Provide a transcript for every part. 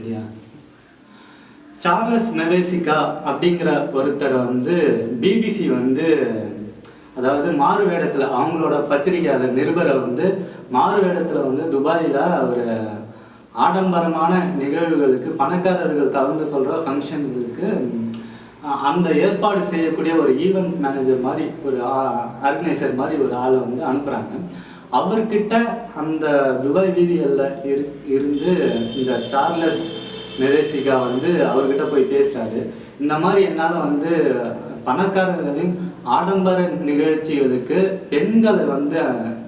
சரியா? சார்லஸ் மெவேசிகா அப்படிங்கிற ஒருத்தரை வந்து பிபிசி வந்து அதாவது மாறு வேடத்தில் அவங்களோட பத்திரிகையாளர் நிருபரை வந்து மாறு வேடத்தில் வந்து துபாயில் ஒரு ஆடம்பரமான நிகழ்வுகளுக்கு பணக்காரர்கள் கலந்து கொள்கிற ஃபங்க்ஷன்களுக்கு அந்த ஏற்பாடு செய்யக்கூடிய ஒரு ஈவெண்ட் மேனேஜர் மாதிரி ஒரு ஆர்கனைசர் மாதிரி ஒரு ஆளை வந்து அனுப்புகிறாங்க அவர்கிட்ட அந்த துபாய் வீதிகளில் இரு இருந்து இந்த சார்லஸ் மெதேசிகா வந்து அவர்கிட்ட போய் பேசுகிறாரு இந்த மாதிரி என்னால் வந்து பணக்காரர்களின் ஆடம்பர நிகழ்ச்சிகளுக்கு பெண்களை வந்து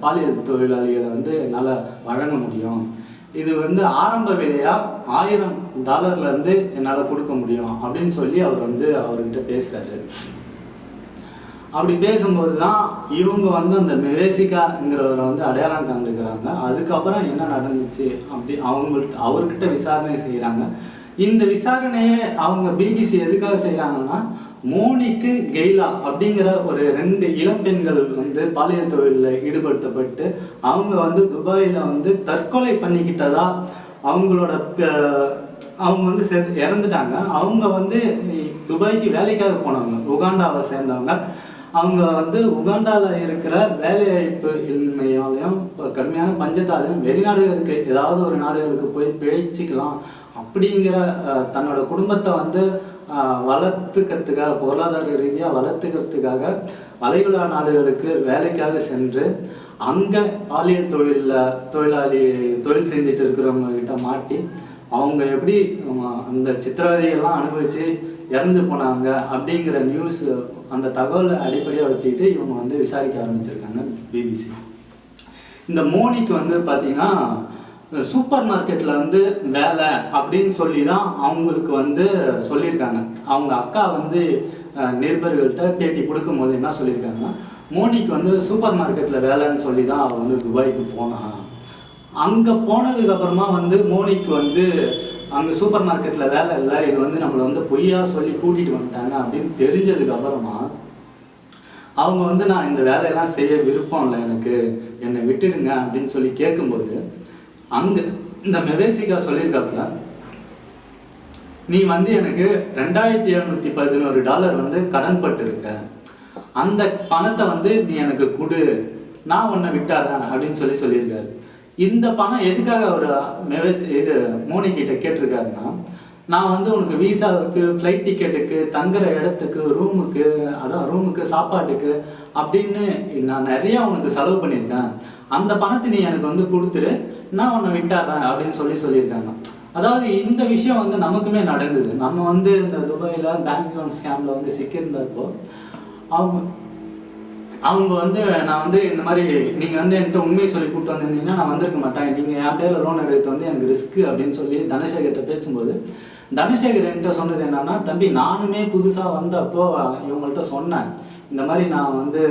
பாலியல் தொழிலாளிகளை வந்து என்னால் வழங்க முடியும். இது வந்து ஆரம்ப விலையா ஆயிரம் டாலர்ல இருந்து என்னால் கொடுக்க முடியும் அப்படின்னு சொல்லி அவர் வந்து அவர்கிட்ட பேசுறாரு. அப்படி பேசும்போது தான் இவங்க வந்து அந்த மெவேசிகாங்கிறவரை வந்து அடையாளம் கண்டுக்கிறாங்க. அதுக்கப்புறம் என்ன நடந்துச்சு அப்படி அவங்கள்ட்ட அவர்கிட்ட விசாரணை செய்கிறாங்க இந்த விசாரணையை அவங்க பிபிசி எதுக்காக செய்கிறாங்கன்னா மோனிக்கு கெய்லா அப்படிங்கிற ஒரு ரெண்டு இளம் பெண்கள் வந்து பாலியல் தொழிலில் ஈடுபடுத்தப்பட்டு அவங்க வந்து துபாயில் வந்து தற்கொலை பண்ணிக்கிட்டதா அவங்களோட அவங்க வந்து செத்து இறந்துட்டாங்க. அவங்க வந்து துபாய்க்கு வேலைக்காக போனவங்க உகாண்டாவை சேர்ந்தவங்க. அவங்க வந்து உகாண்டாவில் இருக்கிற வேலைவாய்ப்பு இன்மையாலையும் கடுமையான பஞ்சத்தாலையும் வெளிநாடுகளுக்கு ஏதாவது ஒரு நாடுகளுக்கு போய் பிழைச்சிக்கலாம் அப்படிங்கிற தன்னோட குடும்பத்தை வந்து வளர்த்துக்கிறதுக்காக பொருளாதார ரீதியாக வளர்த்துக்கிறதுக்காக வளைகுடா நாடுகளுக்கு வேலைக்காக சென்று அங்கே பாலியல் தொழிலில் தொழிலாளி தொழில் செஞ்சுட்டு இருக்கிறவங்க கிட்ட மாட்டி அவங்க எப்படி அந்த சித்திரவதையெல்லாம் அனுபவிச்சு இறந்து போனாங்க அப்படிங்கிற நியூஸ் அந்த தகவலை அடிப்படையாக வச்சுக்கிட்டு இவங்க வந்து விசாரிக்க ஆரம்பிச்சிருக்காங்க பிபிசி இந்த மோனிக்கு வந்து பார்த்தீங்கன்னா சூப்பர் மார்க்கெட்டில் வந்து வேலை அப்படின்னு சொல்லி தான் அவங்களுக்கு வந்து சொல்லியிருக்காங்க. அவங்க அக்கா வந்து நிருபர்கள்ட்ட பேட்டி கொடுக்கும்போது என்ன சொல்லியிருக்காங்கன்னா மோனிக்கு வந்து சூப்பர் மார்க்கெட்டில் வேலைன்னு சொல்லி தான் அவள் வந்து துபாய்க்கு போனான் அங்கே போனதுக்கப்புறமா வந்து மோனிக்கு வந்து அங்கே சூப்பர் மார்க்கெட்டில் வேலை இல்லை இது வந்து நம்மளை வந்து பொய்யா சொல்லி கூட்டிகிட்டு வந்துட்டாங்க அப்படின்னு தெரிஞ்சதுக்கு அப்புறமா அவங்க வந்து நான் இந்த வேலையெல்லாம் செய்ய விருப்பம் இல்லை எனக்கு என்னை விட்டுடுங்க அப்படின்னு சொல்லி கேட்கும்போது அங்கே இந்த மெவேசிகா சொல்லியிருக்காப்புல நீ வந்து எனக்கு ரெண்டாயிரத்தி எழுநூத்தி பதினோரு டாலர் வந்து கடன் பட்டிருக்க. அந்த பணத்தை வந்து நீ எனக்கு கொடு. நான் உன்னை விட்டாரேன் அப்படின்னு சொல்லி சொல்லியிருக்காரு. இந்த பணம் எதுக்காக அவர் மெவேஸ் இது மோனி கிட்ட கேட்டிருக்காருன்னா நான் வந்து உனக்கு விசாவுக்கு ஃப்ளைட் டிக்கெட்டுக்கு தங்குற இடத்துக்கு ரூமுக்கு அதான் ரூமுக்கு சாப்பாட்டுக்கு அப்படின்னு நான் நிறையா உனக்கு செலவு பண்ணியிருக்கேன். அந்த பணத்தை நீ எனக்கு வந்து கொடுத்துரு நான் உன்னை விட்டாரேன் அப்படின்னு சொல்லி சொல்லியிருக்காங்க. அதாவது இந்த விஷயம் வந்து நமக்குமே நடந்தது. நம்ம வந்து இந்த துபாயில் பேங்க் லோன் ஸ்கேமில் வந்து சிக்கியிருந்தப்போ அவங்க அவங்க வந்து நான் வந்து இந்த மாதிரி நீங்கள் வந்து என்கிட்ட உண்மையை சொல்லி கூப்பிட்டு வந்திருந்தீங்கன்னா நான் வந்திருக்க மாட்டேன். நீங்கள் என் பேரில் லோன் எடுத்து வந்து எனக்கு ரிஸ்க்கு அப்படின்னு சொல்லி தனசேகர்கிட்ட பேசும்போது தனசேகர் என்கிட்ட சொன்னது என்னன்னா தம்பி நானுமே புதுசாக வந்தப்போ இவங்கள்ட்ட சொன்னேன். இந்த மாதிரி நான் வந்து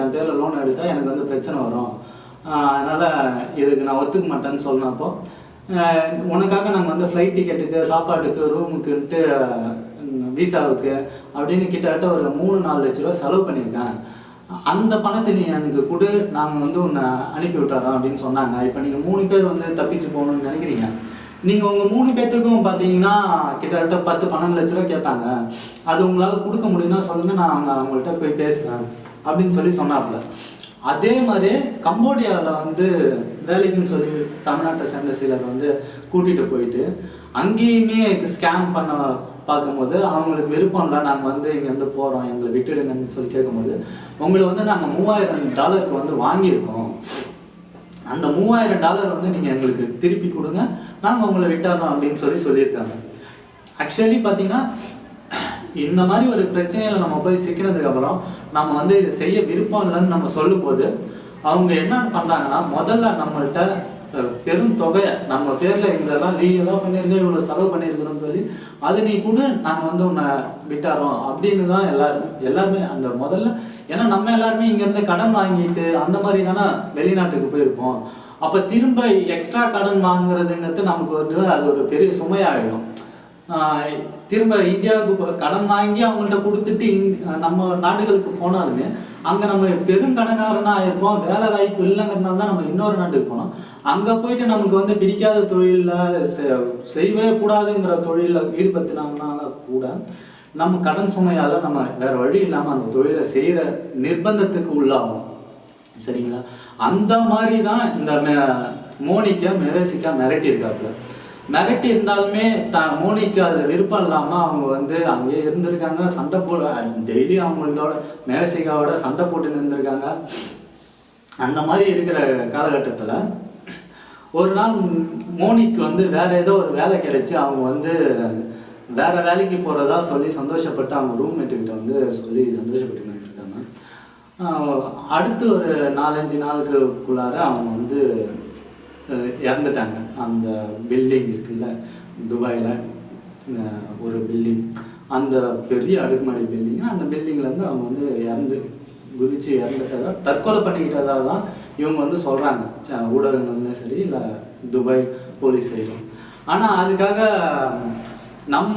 என் பேரில் லோன் எடுத்தால் எனக்கு வந்து பிரச்சனை வரும். அதனால் அதனால இதுக்கு நான் ஒத்துக்க மாட்டேன்னு சொன்னப்போ உனக்காக நாங்கள் வந்து ஃப்ளைட் டிக்கெட்டுக்கு சாப்பாட்டுக்கு ரூமுக்குன்ட்டு விசாவுக்கு அப்படின்னு கிட்டத்தட்ட ஒரு மூணு நாலு லட்ச ரூபா செலவு பண்ணியிருக்கேன். அந்த பணத்தை நீ எனக்கு கொடு நாங்கள் வந்து உன்னை அனுப்பி விட்டுறோம் அப்படின்னு சொன்னாங்க. இப்போ நீங்கள் மூணு பேர் வந்து தப்பிச்சு போகணும்னு நினைக்கிறீங்க. நீங்கள் உங்கள் மூணு பேர்த்துக்கும் பார்த்தீங்கன்னா கிட்டத்தட்ட பத்து பன்னெண்டு லட்ச ரூபா கேட்டாங்க அது உங்களால் கொடுக்க முடியும்னா சொல்லுங்கள் நான் அவங்க அவங்கள்ட்ட போய் பேசுகிறேன் அப்படின்னு சொல்லி சொன்னாப்புல. அதே மாதிரி கம்போடியாவில் வந்து வேலைக்குன்னு சொல்லி தமிழ்நாட்டை சேர்ந்த சிலர் வந்து கூட்டிகிட்டு போயிட்டு அங்கேயுமே ஸ்கேம் பண்ண பார்க்கும்போது அவங்களுக்கு விருப்பம் இல்லை நாங்கள் வந்து இங்கேருந்து போகிறோம் எங்களை விட்டுடுங்கன்னு சொல்லி கேட்கும்போது உங்களை வந்து நாங்கள் மூவாயிரம் டாலருக்கு வந்து வாங்கியிருக்கோம். அந்த மூவாயிரம் டாலர் வந்து நீங்கள் எங்களுக்கு திருப்பி கொடுங்க நாங்கள் உங்களை விட்டுறோம் அப்படின்னு சொல்லி சொல்லியிருக்காங்க. ஆக்சுவலி பார்த்தீங்கன்னா இந்த மாதிரி ஒரு பிரச்சனையில் நம்ம போய் சிக்கினதுக்கப்புறம் நம்ம வந்து இதை செய்ய விருப்பம் இல்லைன்னு நம்ம சொல்லும்போது அவங்க என்ன பண்ணுறாங்கன்னா முதல்ல நம்மள்கிட்ட பெரும் தொகையை நம்ம பேர்ல இதெல்லாம் லீகலாக பண்ணியிருக்கோம் இவ்வளோ செலவு பண்ணியிருக்கிறோம்னு சொல்லி அது நீ கூட நாங்கள் வந்து உன்னை விட்டாரோம் அப்படின்னு தான் எல்லாரும் எல்லாருமே அந்த முதல்ல ஏன்னா நம்ம எல்லாருமே இங்கேருந்து கடன் வாங்கிட்டு அந்த மாதிரி தானே வெளிநாட்டுக்கு போயிருப்போம். அப்போ திரும்ப எக்ஸ்ட்ரா கடன் வாங்குறதுங்கிறது நமக்கு ஒரு அது ஒரு பெரிய சுமையாயிடும். ஆஹ் திரும்ப இந்தியாவுக்கு கடன் வாங்கி அவங்கள்ட்ட கொடுத்துட்டு இங்- நம்ம நாடுகளுக்கு போனாலுமே அங்கே நம்ம பெரும் கடன்காரனா இருப்போம் வேலை வாய்ப்பு இல்லைங்கிறதுனால தான் நம்ம இன்னொரு நாட்டுக்கு போனோம். அங்கே போயிட்டு நமக்கு வந்து பிடிக்காத தொழிலில் செய்யவே கூடாதுங்கிற தொழிலில் ஈடுபடுத்தினாங்கனால கூட நம்ம கடன் சுமையால் நம்ம வேறு வழி இல்லாமல் அந்த தொழிலை செய்கிற நிர்பந்தத்துக்கு உள்ளாகும். சரிங்களா? அந்த மாதிரி தான் இந்த மோனிக்கா மோனிகா மெரசிக்கா மிரட்டி இருந்தாலுமே த மோனிக்கு அதில் விருப்பம் இல்லாமல் அவங்க வந்து அங்கேயே இருந்திருக்காங்க. சண்டை போ டெய்லி அவங்களோட மெரசிகாவோட சண்டை போட்டு இருந்திருக்காங்க. அந்த மாதிரி இருக்கிற காலகட்டத்தில் ஒரு நாள் மோனிக்கு வந்து வேற ஏதோ ஒரு வேலை கிடைச்சி அவங்க வந்து வேற வேலைக்கு போறதா சொல்லி சந்தோஷப்பட்டு அவங்க ரூம்மேட்டு கிட்ட வந்து சொல்லி சந்தோஷப்பட்டு இருக்காங்க. அடுத்து ஒரு நாலஞ்சு நாளுக்குள்ளார அவங்க வந்து இறந்துட்டாங்க. அந்த பில்டிங் இருக்குல்ல துபாயில் ஒரு பில்டிங் அந்த பெரிய அடுக்குமாடி பில்டிங் அந்த பில்டிங்லேருந்து அவங்க வந்து இறந்து குதிச்சு இறந்துட்டதா தற்கொலை பண்ணிக்கிட்டதா தான் இவங்க வந்து சொல்கிறாங்க ச- ஊடகங்கள்லையும் சரி இல்லை துபாய் போலீஸ் சைடும் ஆனால் அதுக்காக நம்ம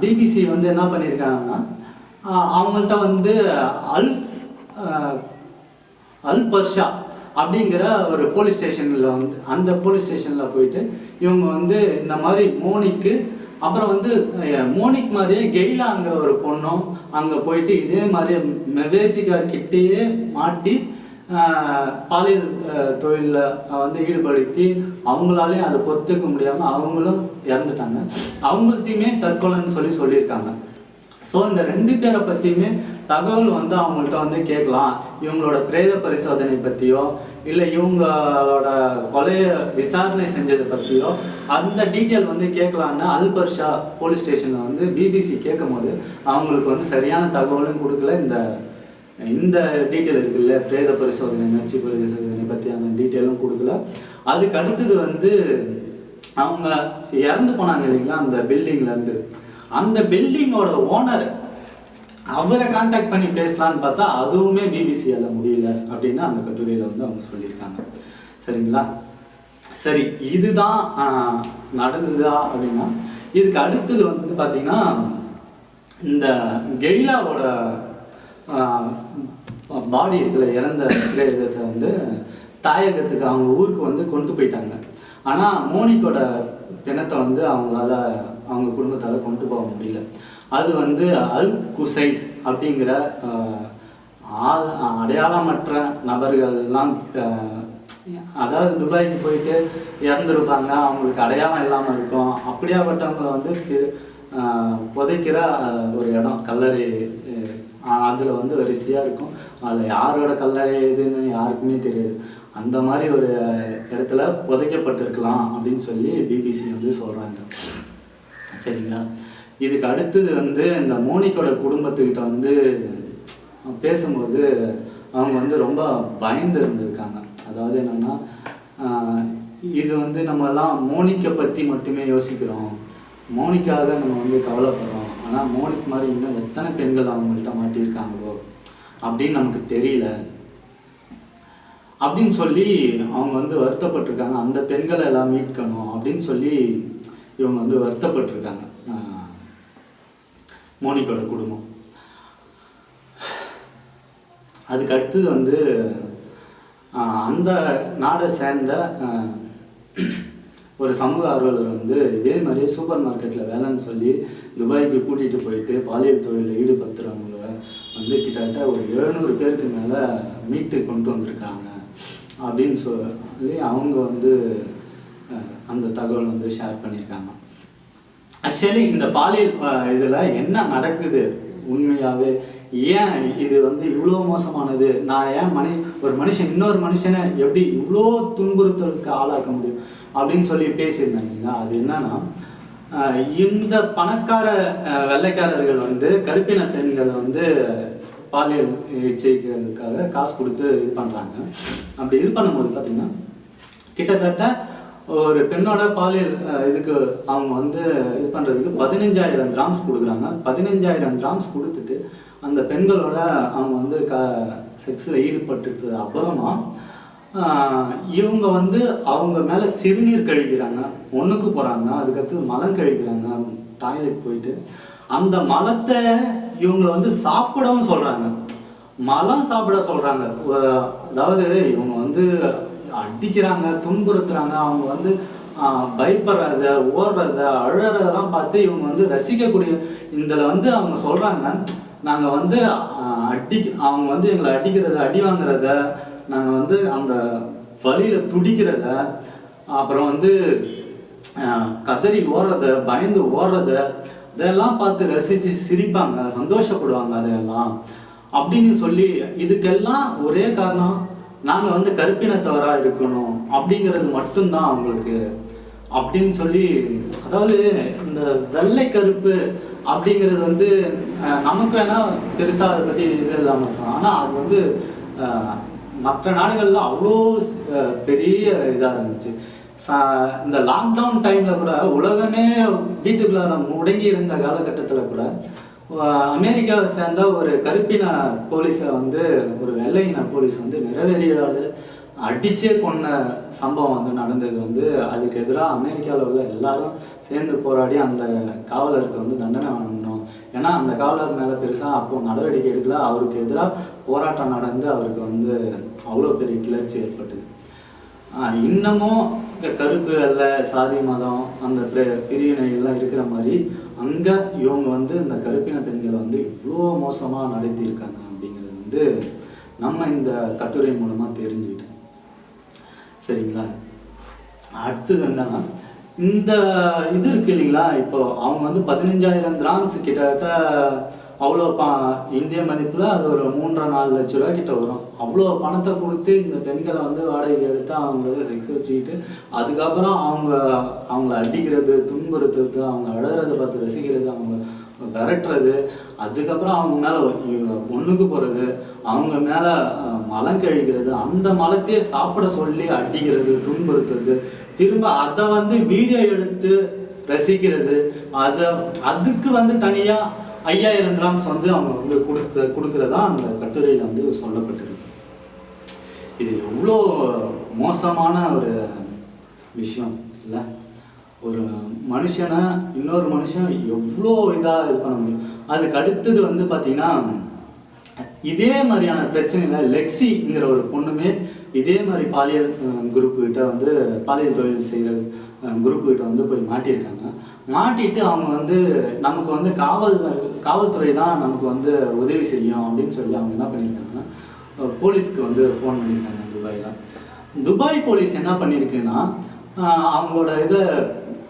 பிபிசி வந்து என்ன பண்ணியிருக்காங்கன்னா அவங்கள்ட்ட வந்து அல் அல் பர்ஷா அப்படிங்கிற ஒரு போலீஸ் ஸ்டேஷனில் வந்து அந்த போலீஸ் ஸ்டேஷனில் போயிட்டு இவங்க வந்து இந்த மாதிரி மோனிக்கு அப்புறம் வந்து மோனிக் மாதிரியே கெய்லாங்கிற ஒரு பொண்ணும் அங்கே போயிட்டு இதே மாதிரி மெவேசிகா கிட்டேயே மாட்டி பாலியல் தொழிலில் வந்து ஈடுபடுத்தி அவங்களாலையும் அதை பொறுத்துக்க முடியாமல் அவங்களும் இறந்துட்டாங்க. அவங்கள்த்தையுமே தற்கொலைன்னு சொல்லி சொல்லியிருக்காங்க. ஸோ இந்த ரெண்டு பேரை பற்றியுமே தகவல் வந்து அவங்கள்ட்ட வந்து கேட்கலாம். இவங்களோட பிரேத பரிசோதனை பற்றியோ இல்லை இவங்களோட கொலையை விசாரணை செஞ்சதை பற்றியோ அந்த டீட்டெயில் வந்து கேட்கலான்னு அல்பர்ஷா போலீஸ் ஸ்டேஷனில் வந்து பிபிசி கேட்கும் போது அவங்களுக்கு வந்து சரியான தகவலும் கொடுக்கல இந்த இந்த டீட்டெயில் இருக்குல்ல பிரேத பரிசோதனை நச்சு பரிசோதனை பற்றி அந்த டீட்டெயிலும் கொடுக்கல அதுக்கு அடுத்தது வந்து அவங்க இறந்து போனாங்க இல்லைங்களா அந்த பில்டிங்லேருந்து அந்த பில்டிங்கோட ஓனர் அவரை காண்டாக்ட் பண்ணி பேசலான்னு பார்த்தா அதுவுமே பிபிசியால் முடியல அப்படின்னு அந்த கட்டுரையில் வந்து அவங்க சொல்லியிருக்காங்க. சரிங்களா? சரி இதுதான் நடந்ததா அப்படின்னா இதுக்கு அடுத்தது வந்து பார்த்தீங்கன்னா இந்த கெய்லாவோட பாடி இருக்குல்ல இறந்த பிரேதத்தை வந்து தாயகத்துக்கு அவங்க ஊருக்கு வந்து கொண்டு போயிட்டாங்க. ஆனால் மோனிக்கோட பிணத்தை வந்து அவங்களால அவங்க குடும்பத்தால் கொண்டு போக முடியல. அது வந்து அல் குசைஸ் அப்படிங்கிற ஆள் அடையாளமற்ற நபர்கள்லாம் அதாவது துபாய்க்கு போயிட்டு இறந்துருப்பாங்க. அவங்களுக்கு அடையாளம் இல்லாமல் இருக்கும். அப்படியாப்பட்டவங்களை வந்து புதைக்கிற ஒரு இடம் கல்லறை அதில் வந்து வரிசையாக இருக்கும். அதில் யாரோட கல்லறை எதுன்னு யாருக்குமே தெரியாது. அந்த மாதிரி ஒரு இடத்துல புதைக்கப்பட்டிருக்கலாம் அப்படின்னு சொல்லி பிபிசி வந்து சொல்கிறாங்க சரிங்களா? இதுக்கு அடுத்தது வந்து இந்த மோனிக்கோட குடும்பத்துக்கிட்ட வந்து பேசும்போது அவங்க வந்து ரொம்ப பயந்து இருந்திருக்காங்க. அதாவது என்னென்னா இது வந்து நம்மலாம் மோனிக்கை பற்றி மட்டுமே யோசிக்கிறோம். மோனிக்காக நம்ம வந்து கவலைப்படுறோம். ஆனால் மோனிக் மாதிரி இன்னும் எத்தனை பெண்கள் அவங்கள்ட்ட மாட்டியிருக்காங்களோ அப்படின்னு நமக்கு தெரியல. அப்படின்னு சொல்லி அவங்க வந்து வருத்தப்பட்டிருக்காங்க. அந்த பெண்களை எல்லாம் மீட்கணும் அப்படின்னு சொல்லி இவங்க வந்து வருத்தப்பட்டிருக்காங்க. மோனிக்கோட குடும்பம். அதுக்கு அடுத்தது வந்து அந்த நாடை சேர்ந்த ஒரு சமூக ஆர்வலர் வந்து இதே மாதிரி சூப்பர் மார்க்கெட்டில் வேலைன்னு சொல்லி துபாய்க்கு கூட்டிகிட்டு போயிட்டு பாலியல் தொழிலில் ஈடுபடுத்துகிறவங்க வந்து கிட்டத்தட்ட ஒரு எழுநூறு பேருக்கு மேலே மீட்டு கொண்டு வந்திருக்காங்க. அப்படின்னு சொல்லி அவங்க வந்து அந்த தகவல் வந்து ஷேர் பண்ணியிருக்காங்க. ஆக்சுவலி இந்த பாலியல் இதில் இதுல என்ன நடக்குது? உண்மையாவே ஏன் இது வந்து இவ்வளோ மோசமானது? நான் ஏன் மனி ஒரு மனுஷன் இன்னொரு மனுஷனை எப்படி இவ்வளோ துன்புறுத்தலுக்கு ஆளாக்க முடியும்? அப்படின்னு சொல்லி பேசியிருந்தாங்க இல்லைங்களா? அது என்னன்னா இந்த பணக்கார வெள்ளைக்காரர்கள் வந்து கருப்பின பெண்களை வந்து பாலியல் இச்சைக்கிறதுக்காக காசு கொடுத்து இது பண்றாங்க. அப்படி இது பண்ணும்போது பார்த்தீங்கன்னா கிட்டத்தட்ட ஒரு பெண்ணோட பாலியல் இதுக்கு அவங்க வந்து இது பண்றதுக்கு பதினஞ்சாயிரம் கிராம்ஸ் கொடுக்குறாங்க. பதினஞ்சாயிரம் கிராம்ஸ் கொடுத்துட்டு அந்த பெண்களோட அவங்க வந்து க செக்ஸில் ஈடுபட்டு அப்புறமா இவங்க வந்து அவங்க மேலே சிறுநீர் கழிக்கிறாங்க. ஒன்றுக்கு போகிறாங்க அதுக்கடுத்து மலம் கழிக்கிறாங்க. டாய்லெட் போயிட்டு. அந்த மலத்தை இவங்களை வந்து சாப்பிடவும் சொல்கிறாங்க மலம் சாப்பிட சொல்கிறாங்க அதாவது இவங்க வந்து அடிக்கிறாங்க துன்புறுத்துறாங்க. அவங்க வந்து பயப்படுறத ஓடுறத அழறதெல்லாம் பார்த்து இவங்க வந்து ரசிக்கக்கூடிய இதில் வந்து அவங்க சொல்கிறாங்க நாங்கள் வந்து அடி அவங்க வந்து எங்களை அடிக்கிறத அடி வாங்குறத நாங்கள் வந்து அந்த வழியில் துடிக்கிறத அப்புறம் வந்து கதறி ஓடுறத பயந்து ஓடுறத இதெல்லாம் பார்த்து ரசித்து சிரிப்பாங்க சந்தோஷப்படுவாங்க அதையெல்லாம். அப்படின்னு சொல்லி இதுக்கெல்லாம் ஒரே காரணம் நாங்கள் வந்து கருப்பினத்தவராக இருக்கணும் அப்படிங்கிறது மட்டும்தான் அவங்களுக்கு. அப்படின்னு சொல்லி அதாவது இந்த வெள்ளை கருப்பு அப்படிங்கிறது வந்து நமக்கு வேணால் பெருசாக அதை பற்றி இது இல்லாமல் இருக்கும் ஆனால் அது வந்து மற்ற நாடுகளில் அவ்வளோ பெரிய இதாக இருந்துச்சு. இந்த லாக்டவுன் டைமில் கூட உலகமே வீட்டுக்குள்ள முடங்கி இருந்த காலகட்டத்தில் கூட அமெரிக்காவை சேர்ந்த ஒரு கருப்பின போலீஸை வந்து ஒரு வெள்ளையின போலீஸ் வந்து நிறைவேறியாடு அடிச்சே கொன்ன சம்பவம் வந்து நடந்தது வந்து அதுக்கு எதிராக அமெரிக்காவில் உள்ள எல்லாரும் சேர்ந்து போராடி அந்த காவலருக்கு வந்து தண்டனை வாங்கணும் ஏன்னா அந்த காவலர் மேலே பெருசாக அப்போ நடவடிக்கை எடுக்கல. அவருக்கு எதிராக போராட்டம் நடந்து அவருக்கு வந்து அவ்வளோ பெரிய கிளர்ச்சி ஏற்பட்டது. இன்னமும் கருப்பு வெள்ளை சாதி மதம் அந்த பிரிவினைகள்லாம் இருக்கிற மாதிரி அங்கே இவங்க வந்து இந்த கருப்பின பெண்களை வந்து இவ்வளோ மோசமாக நடத்தியிருக்காங்க அப்படிங்கிறது வந்து நம்ம இந்த கட்டுரை மூலமாக தெரிஞ்சுக்கிட்டோம் சரிங்களா? அடுத்தது என்னன்னா இந்த இது இருக்கு இல்லைங்களா? இப்போ அவங்க வந்து பதினஞ்சாயிரம் கிராம்ஸ் கிட்டத்தட்ட அவ்வளோ ப இந்திய மதிப்பில் அது ஒரு மூன்றரை நாலு லட்ச ரூபா கிட்ட வரும். அவ்வளோ பணத்தை கொடுத்து இந்த பெண்களை வந்து வாடகைக்கு எடுத்து அவங்கள செக்ஸ் வச்சுக்கிட்டு அதுக்கப்புறம் அவங்க அவங்கள அடிக்கிறது துன்புறுத்துறது அவங்க அழகிறத பார்த்து ரசிக்கிறது அவங்க விரட்டுறது அதுக்கப்புறம் அவங்க மேலே பொண்ணுக்கு போகிறது அவங்க மேலே மலம் கழிக்கிறது அந்த மலத்தையே சாப்பிட சொல்லி அடிக்கிறது துன்புறுத்துறது திரும்ப அதை வந்து வீடியோ எடுத்து ரசிக்கிறது. அதை அதுக்கு வந்து தனியாக ஐயாயிரம் கிராம்ஸ் வந்து அவங்க வந்து கொடுத்து கொடுக்குறதா அந்த கட்டுரையில் வந்து சொல்லப்பட்டிருக்கு. இது எவ்வளோ மோசமான ஒரு விஷயம் இல்லை? ஒரு மனுஷனை இன்னொரு மனுஷன் எவ்வளோ இதாக இது பண்ண முடியும். அதுக்கு அடுத்தது வந்து பார்த்தீங்கன்னா இதே மாதிரியான பிரச்சனையில் லெக்ஸிங்கிற ஒரு பொண்ணுமே இதே மாதிரி பாலியல் குரூப்புக்கிட்ட வந்து பாலியல் தொழில் செய்கிற குரூப்புக்கிட்ட வந்து போய் மாட்டியிருக்காங்க. மாட்டிட்டு அவங்க வந்து நமக்கு வந்து காவல் காவல்துறை தான் நமக்கு வந்து உதவி செய்யும் அப்படின்னு சொல்லி அவங்க என்ன பண்ணியிருக்காங்கன்னா போலீஸ்க்கு வந்து ஃபோன் பண்ணியிருக்காங்க துபாயில். துபாய் போலீஸ் என்ன பண்ணியிருக்குன்னா அவங்களோட இதை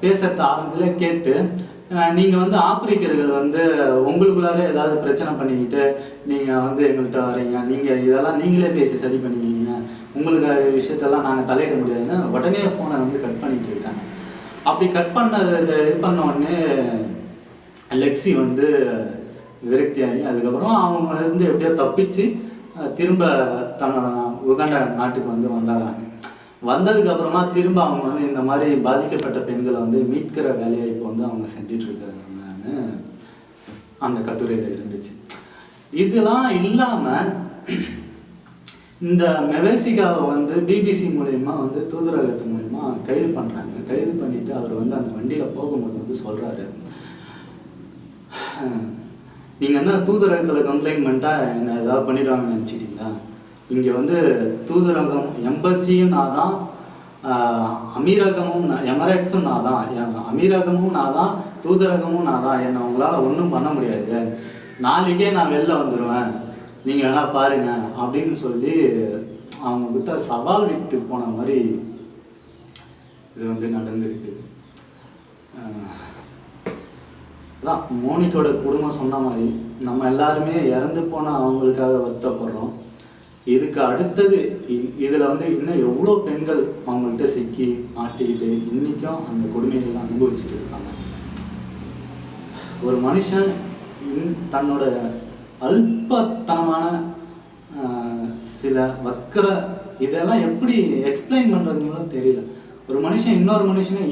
பேசுறது ஆரம்பத்தில் கேட்டு நீங்கள் வந்து ஆப்பிரிக்கர்கள் வந்து உங்களுக்குள்ளார ஏதாவது பிரச்சனை பண்ணிக்கிட்டு நீங்கள் வந்து எங்கள்கிட்ட வரீங்க நீங்கள் இதெல்லாம் நீங்களே பேசி சரி பண்ணி உங்களுக்கு விஷயத்தெல்லாம் நாங்கள் தலையிட முடியாதுன்னு உடனே ஃபோனை வந்து கட் பண்ணிட்டு இருக்காங்க. அப்படி கட் பண்ணதை இது பண்ண உடனே லெக்ஸி வந்து விரக்தி ஆகி அதுக்கப்புறம் அவங்க வந்து எப்படியோ தப்பிச்சு திரும்ப தன்னோட உகண்ட நாட்டுக்கு வந்து வந்தாங்க வந்ததுக்கு அப்புறமா திரும்ப அவங்க வந்து இந்த மாதிரி பாதிக்கப்பட்ட பெண்களை வந்து மீட்கிற வேலையை இப்போ வந்து அவங்க செஞ்சிட்டு இருக்காங்கன்னு அந்த கட்டுரையில் இருந்துச்சு. இதெல்லாம் இல்லாமல் இந்த மெவேசிகாவை வந்து பிபிசி மூலயமா வந்து தூதரகத்து மூலயமா கைது பண்ணுறாங்க கைது பண்ணிட்டு அவர் வந்து அந்த வண்டியில் போகும்போது வந்து சொல்கிறாரு நீங்கள் என்ன தூதரகத்தில் கம்ப்ளைண்ட் பண்ணிட்டா என்ன ஏதாவது பண்ணிடுவாங்கன்னு நினச்சிட்டீங்களா? இங்கே வந்து தூதரகம் எம்பசியும் நான் தான் அமீரகமும் நான் எமரேட்ஸும் நான் தான் அமீரகமும் நான் தான் தூதரகமும் நான் தான் என்னை உங்களால் ஒன்றும் பண்ண முடியாது. நாளைக்கே நான் வெளில வந்துடுவேன் நீங்கள் வேணால் பாருங்க அப்படின்னு சொல்லி அவங்க கிட்ட சவால் விட்டு போன மாதிரி இது வந்து நடந்திருக்கு. அதான் மோனிக்கோட குடும்பம் சொன்ன மாதிரி நம்ம எல்லாருமே இறந்து போன அவங்களுக்காக வருத்தப்படுறோம். இதுக்கு அடுத்தது இதில் வந்து இன்னும் எவ்வளோ பெண்கள் அவங்கள்ட்ட சிக்கி மாட்டிக்கிட்டு இன்றைக்கும் அந்த கொடுமைகள்லாம் அனுபவிச்சுட்டு இருக்காங்க. ஒரு மனுஷன் இன்- தன்னோட அல்பத்தனமான சில வக்கர இதெல்லாம் எப்படி எக்ஸ்பிளைன் பண்ணுறதுங்களும் தெரியல. ஒரு மனுஷன் இன்னொரு மனுஷனை